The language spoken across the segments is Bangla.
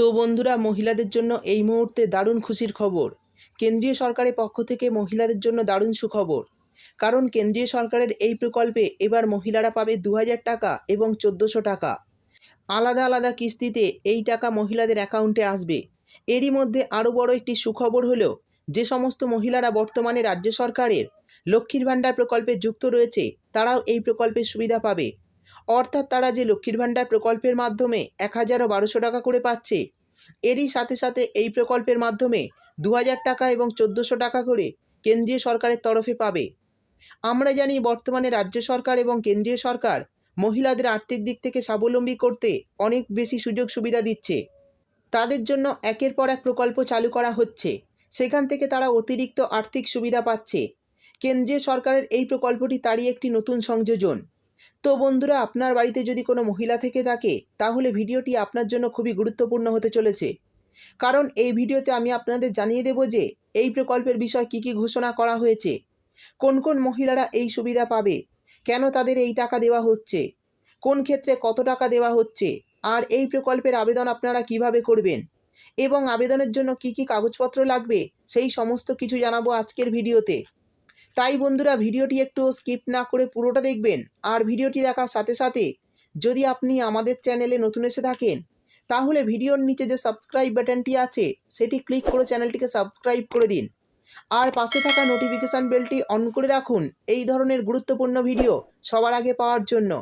তো বন্ধুরা, মহিলাদের জন্য এই মুহূর্তে দারুণ খুশির খবর। কেন্দ্রীয় সরকারের পক্ষ থেকে মহিলাদের জন্য দারুণ সুখবর। কারণ কেন্দ্রীয় সরকারের এই প্রকল্পে এবার মহিলারা পাবে দু হাজার টাকা এবং চোদ্দোশো টাকা। আলাদা আলাদা কিস্তিতে এই টাকা মহিলাদের অ্যাকাউন্টে আসবে। এরই মধ্যে আরও বড় একটি সুখবর হলো, যে সমস্ত মহিলারা বর্তমানে রাজ্য সরকারের লক্ষ্মীর ভাণ্ডার প্রকল্পে যুক্ত রয়েছে, তারাও এই প্রকল্পের সুবিধা পাবে। অর্থাৎ তারা যে লক্ষ্মীর ভাণ্ডার প্রকল্পের মাধ্যমে এক হাজার ও বারোশো টাকা করে পাচ্ছে, এরই সাথে সাথে এই প্রকল্পের মাধ্যমে দু হাজার টাকা এবং চোদ্দোশো টাকা করে কেন্দ্রীয় সরকারের তরফে পাবে। আমরা জানি বর্তমানে রাজ্য সরকার এবং কেন্দ্রীয় সরকার মহিলাদের আর্থিক দিক থেকে স্বাবলম্বী করতে অনেক বেশি সুযোগ সুবিধা দিচ্ছে। তাদের জন্য একের পর এক প্রকল্প চালু করা হচ্ছে। সেখান থেকে তারা অতিরিক্ত আর্থিক সুবিধা পাচ্ছে। কেন্দ্রীয় সরকারের এই প্রকল্পটি তারই একটি নতুন সংযোজন। তো বন্ধুরা, আপনার বাড়িতে যদি কোনো মহিলা থেকে থাকে, তাহলে ভিডিওটি আপনার জন্য খুবই গুরুত্বপূর্ণ হতে চলেছে। কারণ এই ভিডিওতে আমি আপনাদের জানিয়ে দেব যে, এই প্রকল্পের বিষয় কী কী ঘোষণা করা হয়েছে, কোন কোন মহিলারা এই সুবিধা পাবে, কেন তাদের এই টাকা দেওয়া হচ্ছে, কোন ক্ষেত্রে কত টাকা দেওয়া হচ্ছে, আর এই প্রকল্পের আবেদন আপনারা কীভাবে করবেন, এবং আবেদনের জন্য কি কি কাগজপত্র লাগবে, সেই সমস্ত কিছু জানাব আজকের ভিডিওতে। তাই বন্ধুরা ভিডিওটি একটু স্কিপ না করে পুরোটা দেখবেন। আর ভিডিওটি দেখার সাথে সাথে যদি আপনি আমাদের চ্যানেলে নতুন এসে থাকেন, তাহলে ভিডিওর নিচে যে সাবস্ক্রাইব বাটনটি আছে, সেটি ক্লিক করে চ্যানেলটিকে সাবস্ক্রাইব করে দিন। আর পাশে থাকা নোটিফিকেশান বেলটি অন করে রাখুন, এই ধরনের গুরুত্বপূর্ণ ভিডিও সবার আগে পাওয়ার জন্য।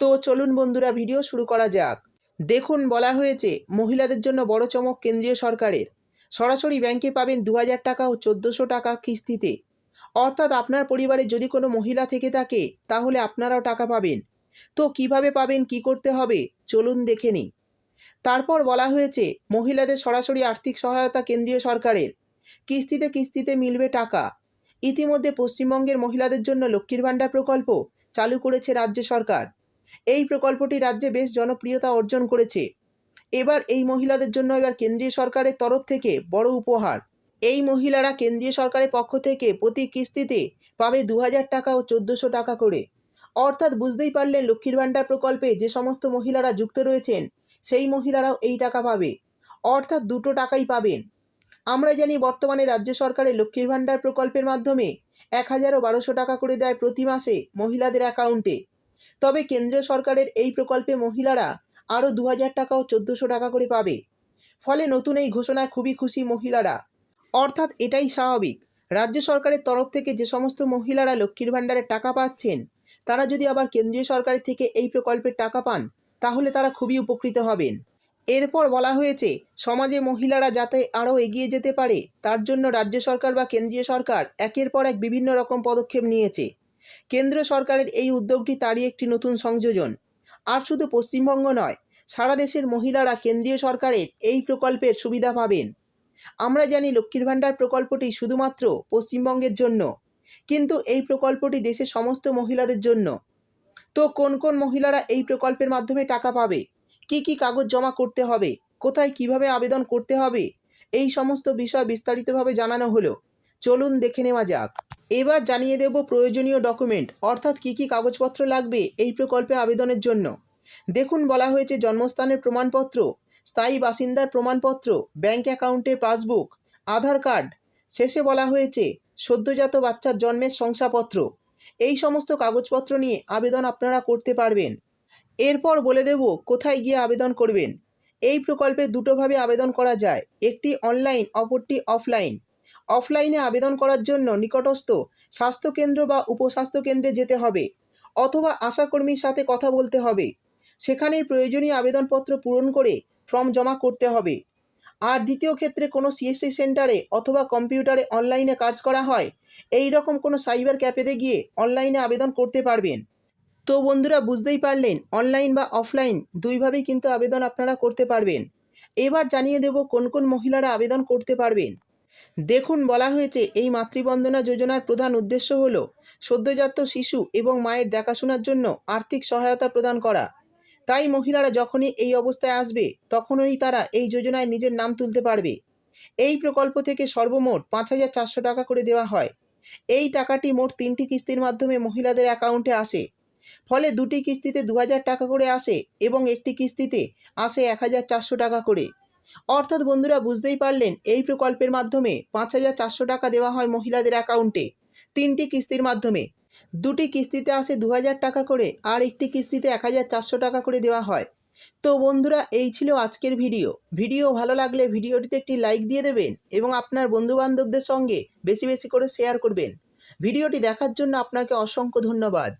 তো চলুন বন্ধুরা, ভিডিও শুরু করা যাক। দেখুন, বলা হয়েছে, মহিলাদের জন্য বড় চমক কেন্দ্রীয় সরকারের। সরাসরি ব্যাংকে পাবেন দু হাজার টাকা ও চোদ্দোশো টাকা কিস্তিতে। অর্থাৎ আপনার পরিবারে যদি কোনো মহিলা থেকে থাকে, তাহলে আপনারাও টাকা পাবেন। তো কীভাবে পাবেন, কি করতে হবে, চলুন দেখে নিই। তারপর বলা হয়েছে, মহিলাদের সরাসরি আর্থিক সহায়তা কেন্দ্রীয় সরকারের। কিস্তিতে কিস্তিতে মিলবে টাকা। ইতিমধ্যে পশ্চিমবঙ্গের মহিলাদের জন্য লক্ষ্মীর ভাণ্ডার প্রকল্প চালু করেছে রাজ্য সরকার। এই প্রকল্পটি রাজ্যে বেশ জনপ্রিয়তা অর্জন করেছে। এবার এই মহিলাদের জন্য এবার কেন্দ্রীয় সরকারের তরফ থেকে বড় উপহার। এই মহিলারা কেন্দ্রীয় সরকারের পক্ষ থেকে প্রতি কিস্তিতে পাবে দু হাজার টাকা ও চোদ্দোশো টাকা করে। অর্থাৎ বুঝতেই পারলেন লক্ষ্মীর ভাণ্ডার প্রকল্পে যে সমস্ত মহিলারা যুক্ত রয়েছেন, সেই মহিলারাও এই টাকা পাবে। অর্থাৎ দুটো টাকাই পাবেন। আমরা জানি বর্তমানে রাজ্য সরকারের লক্ষ্মীর ভাণ্ডার প্রকল্পের মাধ্যমে এক হাজার ও বারোশো টাকা করে দেয় প্রতি মাসে মহিলাদের অ্যাকাউন্টে। তবে কেন্দ্রীয় সরকারের এই প্রকল্পে মহিলারা আরও দু হাজার টাকা ও চোদ্দোশো টাকা করে পাবে। ফলে নতুন এই ঘোষণায় খুবই খুশি মহিলারা। অর্থাৎ এটাই স্বাভাবিক। রাজ্য সরকারের তরফ থেকে যে সমস্ত মহিলারা লক্ষ্মীর ভাণ্ডারে টাকা পাচ্ছেন, তারা যদি আবার কেন্দ্রীয় সরকারের থেকে এই প্রকল্পের টাকা পান, তাহলে তারা খুবই উপকৃত হবেন। এরপর বলা হয়েছে, সমাজে মহিলারা যাতে আরও এগিয়ে যেতে পারে, তার জন্য রাজ্য সরকার বা কেন্দ্রীয় সরকার একের পর এক বিভিন্ন রকম পদক্ষেপ নিয়েছে। কেন্দ্র সরকারের এই উদ্যোগটি তারই একটি নতুন সংযোজন। আর শুধু পশ্চিমবঙ্গ নয়, সারা দেশের মহিলারা কেন্দ্রীয় সরকারের এই প্রকল্পের সুবিধা পাবেন। আমরা জানি লক্ষ্মীর ভাণ্ডার প্রকল্পটি শুধুমাত্র পশ্চিমবঙ্গের জন্য, কিন্তু এই প্রকল্পটি দেশের সমস্ত মহিলাদের জন্য। তো কোন কোন মহিলারা এই প্রকল্পের মাধ্যমে টাকা পাবে? কি কি কাগজ জমা করতে হবে? কোথায় কীভাবে আবেদন করতে হবে? এই সমস্ত বিষয় বিস্তারিতভাবে জানানো হলো। চলুন দেখে নেওয়া যাক। এবার জানিয়ে দেব প্রয়োজনীয় ডকুমেন্ট, অর্থাৎ কি কি কাগজপত্র লাগবে এই প্রকল্পে আবেদনের জন্য। দেখুন, বলা হয়েছে জন্মস্থানের প্রমাণপত্র স্থায়ী বাসিন্দার প্রমাণপত্র, ব্যাংক অ্যাকাউন্টের পাসবুক, আধার কার্ড, শেষে বলা হয়েছে সদ্যজাত বাচ্চার জন্মের শংসাপত্র। এই সমস্ত কাগজপত্র নিয়ে আবেদন আপনারা করতে পারবেন। এরপর বলে দেব কোথায় গিয়ে আবেদন করবেন। এই প্রকল্পে দুটোভাবে আবেদন করা যায়, একটি অনলাইন অপরটি অফলাইন অফলাইনে আবেদন করার জন্য নিকটস্থ স্বাস্থ্যকেন্দ্র বা উপস্বাস্থ্য কেন্দ্রে যেতে হবে, অথবা আশাকর্মীর সাথে কথা বলতে হবে। সেখানেই প্রয়োজনীয় আবেদনপত্র পূরণ করে ফর্ম জমা করতে হবে। আর দ্বিতীয় ক্ষেত্রে কোনো সিএসসি সেন্টারে অথবা কম্পিউটারে অনলাইনে কাজ করা হয়, এই রকম কোনো সাইবার ক্যাফেতে গিয়ে অনলাইনে আবেদন করতে পারবেন। তো বন্ধুরা, বুঝতেই পারলেন, অনলাইন বা অফলাইন দুইভাবেই কিন্তু আবেদন আপনারা করতে পারবেন। এবার জানিয়ে দেব কোন কোন মহিলারা আবেদন করতে পারবেন। দেখুন, বলা হয়েছে, এই মাতৃবন্দনা যোজনার প্রধান উদ্দেশ্য হল সদ্যজাত শিশু এবং মায়ের দেখাশোনার জন্য আর্থিক সহায়তা প্রদান করা। তাই মহিলারা যখনই এই অবস্থায় আসবে, তখনই তারা এই যোজনায় নিজের নাম তুলতে পারবে। এই প্রকল্প থেকে সর্বমোট পাঁচ হাজার চারশো টাকা করে দেওয়া হয়। এই টাকাটি মোট তিনটি কিস্তির মাধ্যমে মহিলাদের অ্যাকাউন্টে আসে। ফলে দুটি কিস্তিতে দু হাজার টাকা করে আসে এবং একটি কিস্তিতে আসে এক হাজার চারশো টাকা করে। অর্থাৎ বন্ধুরা, বুঝতেই পারলেন, এই প্রকল্পের মাধ্যমে পাঁচ হাজার চারশো টাকা দেওয়া হয় মহিলাদের অ্যাকাউন্টে, তিনটি কিস্তির মাধ্যমে। দুটি কিস্তিতে আসে দু হাজার টাকা করে আর একটি কিস্তিতে এক হাজার চারশো টাকা করে দেওয়া হয়। তো বন্ধুরা, এই ছিল আজকের ভিডিও। ভিডিও ভালো লাগলে ভিডিওটিতে একটি লাইক দিয়ে দেবেন এবং আপনার বন্ধুবান্ধবদের সঙ্গে বেশি বেশি করে শেয়ার করবেন। ভিডিওটি দেখার জন্য আপনাকে অসংখ্য ধন্যবাদ।